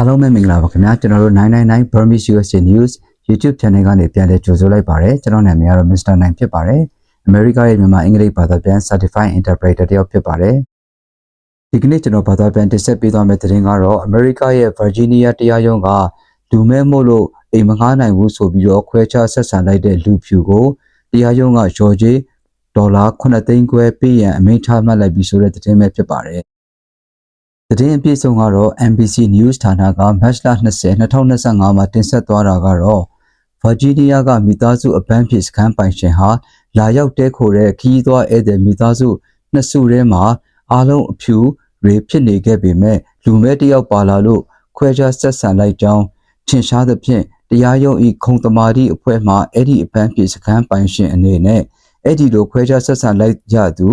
အားလုံးပဲမင်္ဂလာပါခင်ဗျာကျွန်တော်တို့999 Burmese USA News YouTube Channel ကနေပြန်လည်ကြိုဆိုလိုက်ပါတယ်ကျွန်တော်နာမည်ကတော့ Mr. 9ဖြစ်ပါတယ်အမေရိကရဲ့မြန်မာအင်္ဂလိပ်ဘာသာပြန် Certified Interpreter တယောက်ဖြစ်ပါတယ်ဒီကနေ့ကျွန်တော်ဘာသာပြန်တင်ဆက်ပေးသွားမယ့်သတင်းကတော့အမေရိကရဲ့ Virginia တရားရုံးကလူမဲမို့လို့အိမ်မငှားနိုင်ဘူးဆိုပြီးတော့ခွဲခြားဆက်ဆံလိုက်တဲ့လူဖြူကိုတရားရုံးကရော်ဂျေဒေါ်လာ9သိန်းခွဲပေးရန်အမိန့်ချမှတ်လိုက်ပြီးဆိုတဲ့သတင်းပဲဖြစ်ပါတယ် သတင်းအပြည့်အစုံကတော့ NBC News ဌာနကမတ်လ20 2025မှာတင်ဆက်သွားတာကတော့ဗာဂျီးနီးယားကမိသားစုအပန်းဖြေစခန်းပိုင်ရှင်ဟာလာရောက်တဲခိုတဲ့ခီးသွားဧည့်သည်မိသားစုနှစ်စုထဲမှာအားလုံးအဖြူတွေဖြစ်နေခဲ့ပေမဲ့လူမဲတစ်ယောက်ပါလာလို့ခွဲခြားဆက်ဆံလိုက်ကြောင်းထင်ရှားသဖြင့်တရားရုံးဤခုံတမာတိအဖွဲ့မှအဲ့ဒီအပန်းဖြေစခန်းပိုင်ရှင်အနေနဲ့အဲ့ဒီလိုခွဲခြားဆက်ဆံလိုက်ကြသူ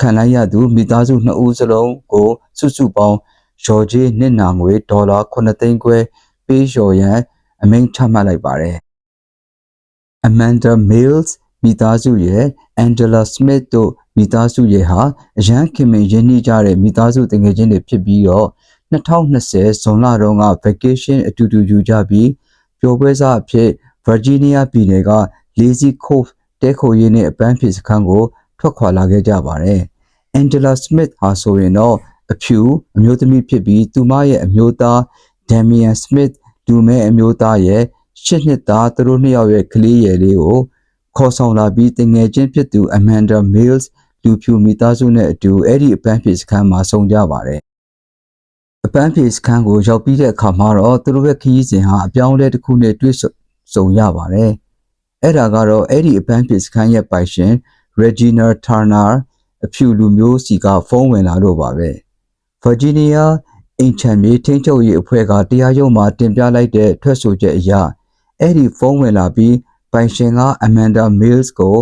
ခံလိုက်ရသူမိသားစုနှစ်ဦးစလုံးကိုစုစုပေါင်းရော်ဂျေးနစ်နာငွေဒေါ်လာ9သိန်းခွဲပေးလျှော်ရန်အမိန့်ချမှတ်လိုက်ပါတယ် Amanda Mills မိသားစုရဲ့ Angela Smith တို့မိသားစုရဲ့ဟာအရန်ခင်မင်ရင်းနှီးကြတဲ့မိသားစုတငယ်ချင်းတွေဖြစ်ပြီးတော့2020ဇွန်လတုန်းက vacation အတူတူယူကြပြီးပျော်ပွဲစားအဖြစ် Virginia ပြည်နယ်က Lazy Cove တဲခိုရေးနဲ့အပန်းဖြေစခန်းကို ထွက်ခွာလာခဲ့ကြပါတယ်။ Angela Smith ဟာဆိုရင်တော့အဖြူအမျိုးသမီးဖြစ်ပြီးသူမရဲ့အမျိုးသား Damian Smith လူမဲအမျိုးသားရဲ့ရှစ်နှစ်သားသူတို့နှစ်ယောက်ရဲ့ကလေးရယ်လေးကိုခေါ်ဆောင်လာပြီးတငယ်ချင်းဖြစ်သူ Amanda Mills လူဖြူမိသားစုနဲ့အတူအဲ့ဒီအပန်းဖြေစခန်းမှာဆုံကြပါတယ်။အပန်းဖြေစခန်းကိုရောက်ပြီးတဲ့အခါမှာတော့သူတို့ရဲ့ခရီးစဉ်ဟာအပြောင်းအလဲတစ်ခုနဲ့တွေ့ဆုံရပါတယ်။အဲ့ဒါကတော့အဲ့ဒီအပန်းဖြေစခန်းရဲ့ပိုင်ရှင် Regina Turner အဖြူလူမျိုးစီကဖုန်းဝင်လာလို့ပါပဲ။ Virginia အင်ချန်မြေထိန်းချုပ်ရေးအဖွဲ့ကတရားရုံးမှာတင်ပြလိုက်တဲ့ထွက်ဆိုချက်အရအဲ့ဒီဖုန်းဝင်လာပြီးပိုင်ရှင်က Amanda Mills ကို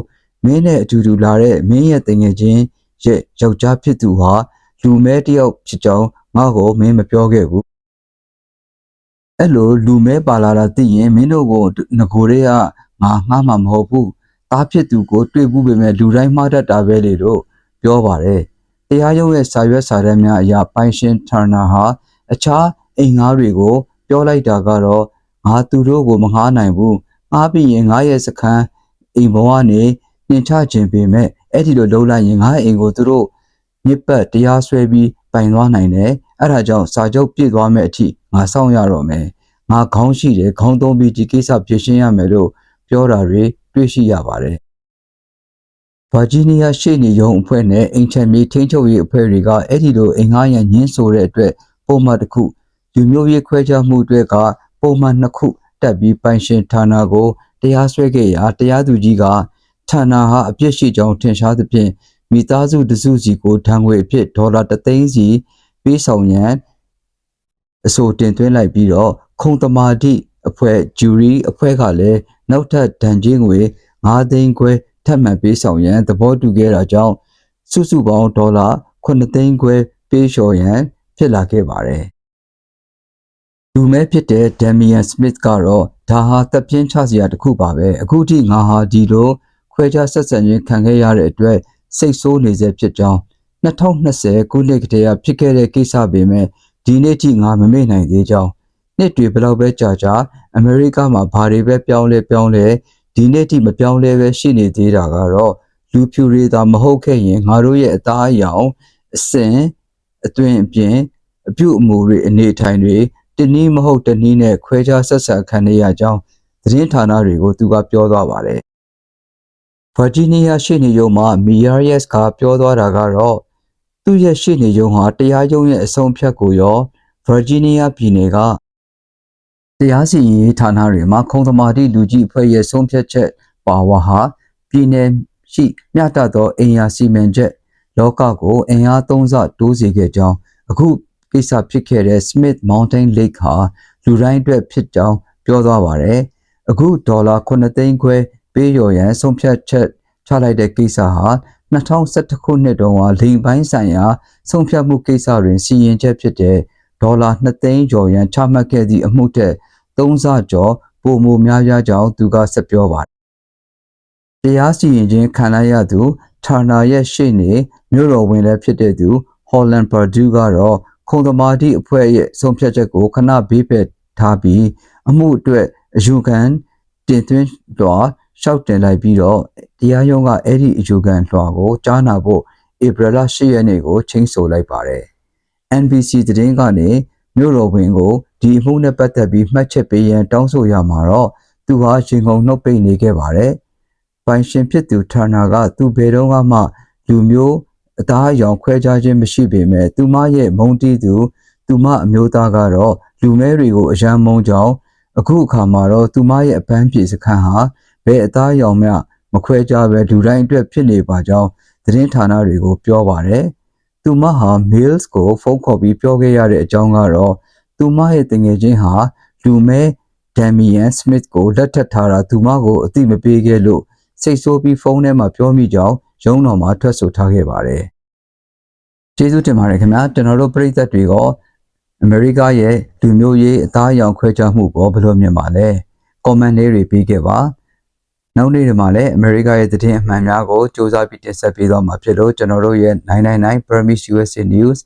မင်းနဲ့အတူတူလာတဲ့မင်းရဲ့တငယ်ချင်းရဲ့ယောက်ျားဖြစ်သူဟာလူမဲတယောက်ဖြစ်ကြောင်းငါ့ကိုမင်းမပြောခဲ့ဘူးအဲ့လိုလူမဲပါလာတာသိရင်မင်းတို့ကိုငကိုတွေကငါငှားမှာမဟုတ်ဘူး တားဖြစ်သူကိုတွေ့ဘူးပေမဲ့လူတိုင်းမှားတတ်တာပဲလေလို့ပြောပါတယ်တရားရုံးရဲ့စာရွက်စာတမ်းများအရပိုင်ရှင် Turner ဟာအခြားအိမ်ငါးတွေကိုပြောလိုက်တာကတော့ငါသူတို့ကိုမငှားနိုင်ဘူးငှားပြီးရင်ငါရဲ့စခန်းအိမ်ဘဝနေနှင်ချခြင်းပေမဲ့အဲ့ဒီလိုလုံးလိုက်ရင်ငါအိမ်ကိုသူတို့မြစ်ပတ်တရားစွဲပြီးပိုင်သွားနိုင်တယ်အဲ့ဒါကြောင့်စာချုပ်ပြည့်သွားမဲ့အထိငါစောင့်ရတော့မယ်ငါခေါင်းရှိတယ်ခေါင်းသုံးပြီးဒီကိစ္စဖြေရှင်းရမယ်လို့ပြောတာတွေ တွေ့ရှိရပါတယ်ဗာဂျီးနီးယားရှေ့နေရုံးအဖွဲ့နဲ့အင်ချန်မြေထိန်းချုပ်ရေးအဖွဲ့တွေကအဲ့ဒီလိုအင်္ဂါရန်ညင်းဆိုတဲ့အတွက်ပုံမှန်တစ်ခုလူမျိုးရေးခွဲခြားမှုအတွက်ကပုံမှန်နှစ်ခုတက်ပြီးပိုင်ရှင်ဌာနကိုတရားစွဲခဲ့ရာတရားသူကြီးကဌာနဟာအပြစ်ရှိကြောင်းထင်ရှားသဖြင့်မိသားစုတစုစီကိုဒဏ်ငွေအဖြစ်ဒေါ်လာ3သိန်းစီပေးဆောင်ရန်အဆိုတင်သွင်းလိုက်ပြီးတော့ခုံတမာတိ အဖွဲ့ဂျူရီအဖွဲ့ကလည်းနောက်ထပ်ဒဏ်ကြီးငွေ9သိန်းခွဲထပ်မံပေးဆောင်ရန်သဘောတူခဲ့တာကြောင့်စုစုပေါင်းဒေါ်လာ9သိန်းခွဲပေးလျှော်ရန်ဖြစ်လာခဲ့ပါတယ်လူမဲဖြစ်တဲ့ Damian Smith ကတော့ဒါဟာတပ်ပြင်းချစရာတစ်ခုပါပဲအခုထိငါဟာဒီလိုခွဲခြားဆက်ဆံခြင်းခံခဲ့ရတဲ့အတွက်စိတ်ဆိုးနေစေဖြစ်ကြောင်း2020ခုနှစ်ကတည်းကဖြစ်ခဲ့တဲ့ကိစ္စပေမဲ့ဒီနေ့ထိငါမမေ့နိုင်သေးကြောင်း နှစ်တွေဘလောက်ပဲကြာကြာအမေရိကမှာဘာတွေပဲပြောင်းလဲပြောင်းလဲဒီနေ့ထိမပြောင်းလဲပဲရှိနေသေးတာကတော့လူဖြူတွေသာမဟုတ်ခဲ့ရင်ငါတို့ရဲ့အသားအရောင်အစင်အသွင်အပြင်အပြုအမူတွေအနေထိုင်တွေတနည်းမဟုတ်တနည်းနဲ့ခွဲခြားဆက်ဆံခံရကြောင်းသတင်းဌာနတွေကိုသူကပြောသွားပါတယ်ဗာဂျီးနီးယားရှေ့နေရုံးမှာမီယာရက်စ်ကပြောသွားတာကတော့သူ့ရဲ့ရှေ့နေရုံးဟာတရားရုံးရဲ့အဆုံးဖြတ်ကိုရောဗာဂျီးနီးယားပြည်နယ်က တရားစီရင်ရေးဌာနတွေမှာခုံသမာတိလူကြီးအဖွဲ့ရဲ့ဆုံးဖြတ်ချက်ပါဝါဟာပြည်နယ်ရှိမျှတသောအင်အားစီမံချက်လောကကိုအင်အားသုံးဆတိုးစေခဲ့ကြောင်းအခုကိစ္စဖြစ်ခဲ့တဲ့ Smith Mountain Lake ဟာလူတိုင်းအတွက်ဖြစ်ကြောင်းပြောသွားပါတယ်။အခုဒေါ်လာ9သိန်းခွဲပေးလျော်ရန်ဆုံးဖြတ်ချက်ချလိုက်တဲ့ကိစ္စဟာ2011ခုနှစ်တုန်းကလိန်ပိုင်းဆိုင်ရာဆုံးဖြတ်မှုကိစ္စတွင်စီရင်ချက်ဖြစ်တဲ့ ဒေါ်လာ2သိန်းကျော်ရန်ချမှတ်ခဲ့သည့်အမှုထက်3ဆကျော်ပိုမိုများပြားကြောင်းသူကဆက်ပြောပါတယ်။တရားစီရင်ခြင်းခံရသူဌာနရဲ့ရှေ့နေမြို့တော်ဝင်လည်းဖြစ်တဲ့သူ Holland Purdue ကတော့ခုံသမာဓိအဖွဲ့ရဲ့ဆုံးဖြတ်ချက်ကိုခဏဘေးပယ်ထားပြီးအမှုအတွက်အယူခံတင်သွင်းတော့ရှောက်တင်လိုက်ပြီးတော့တရားရုံးကအဲ့ဒီအယူခံလွှာကိုကြားနာဖို့ဧပြီလ10ရက်နေ့ကိုချိန်ဆိုလိုက်ပါတယ်။ NBC သတင်းကနေမြို့တော်ဝင်ကိုဒီအမှုနဲ့ပတ်သက်ပြီးမှတ်ချက်ပေးရန်တောင်းဆိုရမှာတော့သူဟာရှင်ကုန်နှုတ်ပိတ်နေခဲ့ပါတယ်။ပိုင်ရှင်ဖြစ်သူဌာနကသူဘယ်တော့မှလူမျိုးအသားအရောင်ခွဲခြားခြင်းမရှိပေမဲ့သူမရဲ့မုန်းတီးသူသူမအမျိုးသားကတော့လူမဲတွေကိုအယံမုန်းကြောင်းအခုအခါမှာတော့သူမရဲ့အပန်းဖြေစခန်းဟာဘယ်အသားအရောင်မှမခွဲခြားပဲလူတိုင်းအတွက်ဖြစ်နေပါကြောင်းသတင်းဌာနတွေကိုပြောပါတယ်။ သူမဟာ Mills ကိုဖုန်းခေါ်ပြီးပြောခဲ့ရတဲ့အကြောင်းကတော့သူမရဲ့တငယ်ချင်းဟာလူမဲဒမ်မီယန်စမစ်ကိုလက်ထပ်ထားတာသူမကိုအသိမပေးခဲ့လို့စိတ်ဆိုးပြီးဖုန်းထဲမှာပြောမိကြောင်းရုံးတော်မှာထွက်ဆိုထားခဲ့ပါတယ်။ကျေးဇူးတင်ပါတယ်ခင်ဗျာကျွန်တော်တို့ပြည်သက်တွေကအမေရိကရဲ့လူမျိုးရေးအသားအရောင်ခွဲခြားမှုပေါ်ဘယ်လိုမြင်ပါလဲ။ comment လေးတွေပေးခဲ့ပါ။ နောက်နေ့တွေမှာလည်းအမေရိကရဲ့သတင်းအမှန်များကိုစူးစမ်းပြီးတင်ဆက်ပေးသွားမှာဖြစ်လို့ကျွန်တော်တို့ရဲ့999 Permis USA News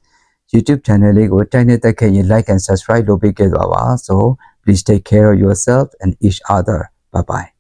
YouTube channel လေးကိုတိုက်နေတက်ခဲ့ရင် like and subscribe လုပ်ပေးခဲ့သွားပါ so please take care of yourself and each other bye bye